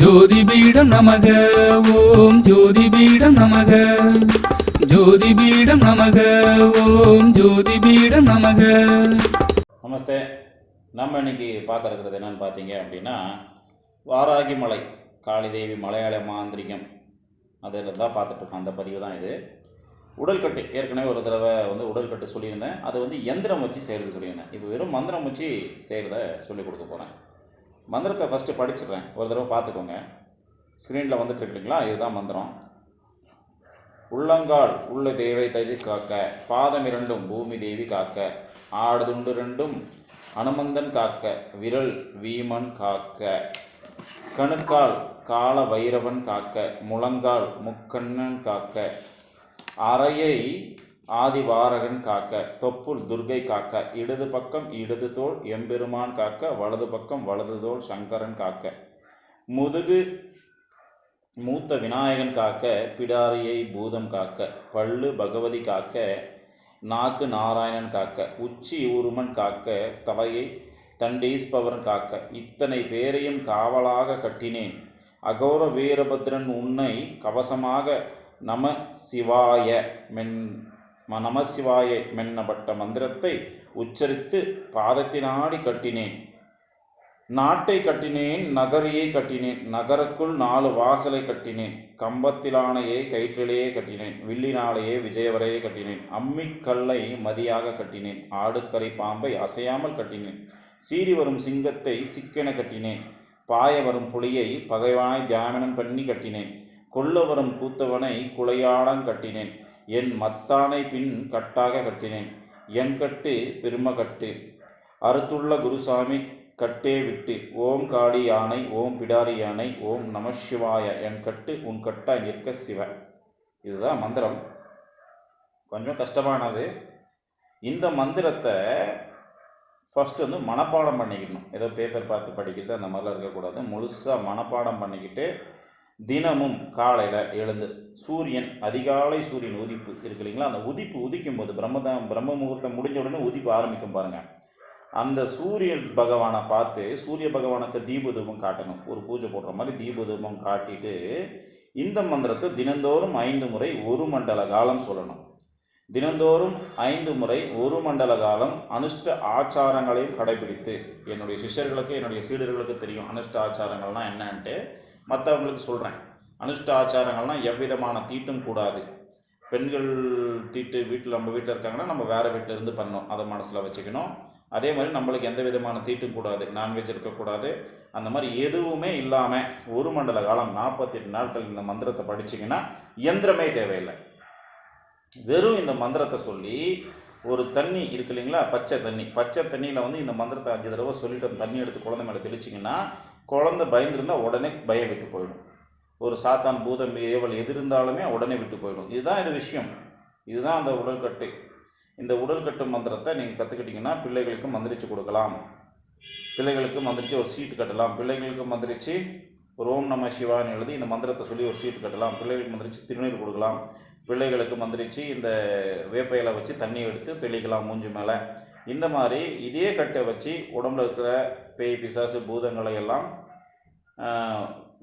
ஜோதிபீடம் நமக ஓம் ஜோதிபீடம் நமக. ஜோதிபீடம் நமக ஓம் ஜோதிபீடம் நமக. நமஸ்தே. நம்ம இன்னைக்கு பார்க்க இருக்கிறது என்னன்னு பார்த்தீங்க அப்படின்னா வாராகி மலை காளிதேவி மலையாள மாந்திரிகம். அதில் தான் பார்த்துட்ருக்கோம் அந்த பதிவு தான் இது. உடல்கட்டு. ஏற்கனவே ஒரு தடவை வந்து உடல்கட்டு சொல்லியிருந்தேன். அது வந்து எந்திரம் வச்சு செய்கிறது சொல்லியிருந்தேன். இப்போ வெறும் மந்திரம் வச்சு செய்கிறத சொல்லிக் கொடுக்க போகிறேன் மந்திரத்தை ஃபஸ்ட்டு படிச்சிடுறேன். ஒரு தடவை பார்த்துக்கோங்க. ஸ்க்ரீனில் வந்துட்டு இருக்குங்களா இதுதான் மந்திரம். உள்ளங்கால் உள்ள தேவை ததி காக்க. பாதம் இரண்டும் பூமி தேவி காக்க. ஆடுதுண்டு ரெண்டும் அனுமந்தன் காக்க. விரல் வீமன் காக்க. கணுக்கால் கால வைரவன் காக்க. முழங்கால் முக்கண்ணன் காக்க. அறையை ஆதிவாரகன் காக்க தொப்புள் துர்கை காக்க இடது பக்கம் இடது தோல் எம்பெருமான் காக்க வலது பக்கம் வலது தோல் சங்கரன் காக்க. முதுகு மூத்த விநாயகன் காக்க பிடாரியை பூதம் காக்க பல்லு பகவதி காக்க நாக்கு நாராயணன் காக்க உச்சி ஊருமன் காக்க தலையை தண்டீஸ்பவரன் காக்க. இத்தனை பேரையும் காவலாக கட்டினேன். அகோர வீரபத்ரன் உன்னை கவசமாக நம சிவாய மென் ம- மென்னப்பட்ட மந்திரத்தை உச்சரித்து பாதத்தினாடி கட்டினேன். நாட்டை கட்டினேன் நகரையே கட்டினேன் நகருக்குள் நாலு வாசலை கட்டினேன் கம்பத்திலானையே கயிற்றிலேயே கட்டினேன் வில்லினாலேயே விஜயவரையே கட்டினேன் அம்மிக்கல்லை மதியாக கட்டினேன் ஆடுக்கரை பாம்பை அசையாமல் கட்டினேன் சீறி வரும் சிங்கத்தை சிக்கென கட்டினேன் பாய வரும் புலியை பகைவாய் தியாமனம் பண்ணி கட்டினேன் கொல்ல வரும் கூத்தவனை குலையாடம் கட்டினேன் என் மத்தானை பின் கட்டாக கட்டினேன். என் கட்டு பெருமகட்டு அறுத்துள்ள குருசாமி கட்டே விட்டு ஓம் காளி யானை ஓம் பிடாரி யானை ஓம் நம சிவாய என் கட்டு உன் கட்டாய் நிற்க சிவ. இதுதான் மந்திரம். கொஞ்சம் கஷ்டமானது. இந்த மந்திரத்தை ஃபஸ்ட்டு வந்து மனப்பாடம் பண்ணிக்கணும். ஏதோ பேப்பர் பார்த்து படிக்கிறது அந்த மாதிரிலாம் இருக்கக்கூடாது. முழுசாக மனப்பாடம் பண்ணிக்கிட்டு தினமும் காலையில் எழுந்து சூரியன் அதிகாலை சூரியன் உதிப்பு இருக்கு இல்லைங்களா? அந்த உதிப்பு உதிக்கும் போது பிரம்மதான் பிரம்ம முகூர்த்தம் முடிஞ்ச உடனே உதிப்பு ஆரம்பிக்கும் பாருங்கள் அந்த சூரிய பகவானை பார்த்து சூரிய பகவானுக்கு தீபதூபம் காட்டணும். ஒரு பூஜை போடுற மாதிரி தீபதூபம் காட்டிட்டு இந்த மந்திரத்தை தினந்தோறும் ஐந்து முறை ஒரு மண்டல காலம் சொல்லணும். தினந்தோறும் ஐந்து முறை ஒரு மண்டல காலம் அனுஷ்ட ஆச்சாரங்களையும் கடைபிடித்து என்னுடைய சிஷ்யர்களுக்கு என்னுடைய சீடர்களுக்கு தெரியும் அனுஷ்ட ஆச்சாரங்கள்னால் என்னன்ட்டு. மற்றவங்களுக்கு சொல்கிறேன் அனுஷ்ட ஆச்சாரங்கள்லாம் எவ்விதமான தீட்டும் கூடாது. பெண்கள் தீட்டு வீட்டில் நம்ம வீட்டில் இருக்காங்கன்னா நம்ம வேறு வீட்டில் இருந்து பண்ணோம் அதை மனசில் வச்சுக்கணும். அதே மாதிரி நம்மளுக்கு எந்த விதமான தீட்டும் கூடாது. நான்வெஜ் இருக்கக்கூடாது. அந்த மாதிரி எதுவுமே இல்லாமல் ஒரு மண்டல காலம் நாற்பத்தெட்டு நாட்கள் இந்த மந்திரத்தை படிச்சிங்கன்னா இயந்திரமே தேவையில்லை. வெறும் இந்த மந்திரத்தை சொல்லி ஒரு தண்ணி இருக்கு இல்லைங்களா? பச்சை தண்ணி. பச்சை தண்ணியில் வந்து இந்த மந்திரத்தை அஞ்சு தடவை சொல்லிட்டு அந்த தண்ணி எடுத்து குழந்தை மேலே தெளிச்சிங்கன்னா குழந்தை பயந்துருந்தா உடனே பயம் விட்டு போயிடும். ஒரு சாத்தான் பூதம் ஏவல் எது இருந்தாலுமே உடனே விட்டு போயிடும். இதுதான் இது விஷயம். இதுதான் அந்த உடல்கட்டு இந்த உடல்கட்டு மந்திரத்தை நீங்கள் கற்றுக்கிட்டிங்கன்னா பிள்ளைகளுக்கு மந்திரிச்சு கொடுக்கலாம். பிள்ளைகளுக்கு மந்திரிச்சு ஒரு சீட்டு கட்டலாம். பிள்ளைகளுக்கு மந்திரிச்சு ஒரு ஓம் நம சிவான்னு எழுதி இந்த மந்திரத்தை சொல்லி ஒரு சீட்டு கட்டலாம். பிள்ளைகளுக்கு மந்திரிச்சு திருநீர் கொடுக்கலாம். பிள்ளைகளுக்கு மந்திரிச்சு இந்த வேப்பையில வச்சு தண்ணி எடுத்து தெளிக்கலாம் மூஞ்சி மேலே. இந்த மாதிரி இதே கட்டை வச்சு உடம்புல இருக்கிற பேய் பிசாசு பூதங்களை எல்லாம்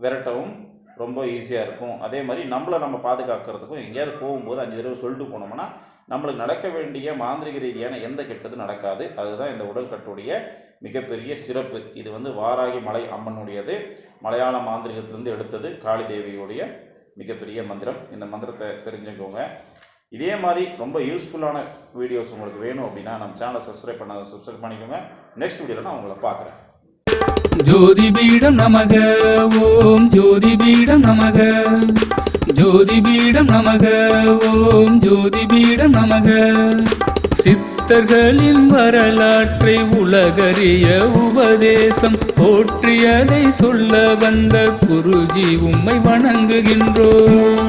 விரட்டவும் ரொம்ப ஈஸியாக இருக்கும். அதே மாதிரி நம்மளை நம்ம பாதுகாக்கிறதுக்கும் எங்கேயாவது போகும்போது அஞ்சு தடவை சொல்லிட்டு போனோம்னா நம்மளுக்கு நடக்க வேண்டிய மாந்திரிக ரீதியான எந்த கெட்டதும் நடக்காது. அதுதான் இந்த உடல்கட்டுடைய மிகப்பெரிய சிறப்பு. இது வந்து வாராகி மலை அம்மனுடையது. மலையாள மாந்திரிகத்திலிருந்து எடுத்தது காளி தேவியுடைய மிகப்பெரிய மந்திரம். இந்த மந்திரத்தை தெரிஞ்சுக்கோங்க. இதே மாதிரி ரொம்ப யூஸ்ஃபுல்லான வீடியோஸ் உங்களுக்கு வேணும் அப்படின்னா நம்ம சேனலை சப்ஸ்கிரைப் பண்ண சப்ஸ்கிரைப் பண்ணிக்கோங்க. நெக்ஸ்ட் வீடியோவில் நான் உங்களை பார்க்குறேன். ஜோதிபீடம் நமக ஓம் ஜோதிபீடம் நமக. ஜோதிபீடம் நமக ஓம் ஜோதிபீடம் நமக. சித்தர்களின் வரலாற்றை உலகறிய உபதேசம் போற்றியதை சொல்ல வந்த குருஜி உம்மை வணங்குகின்றோம்.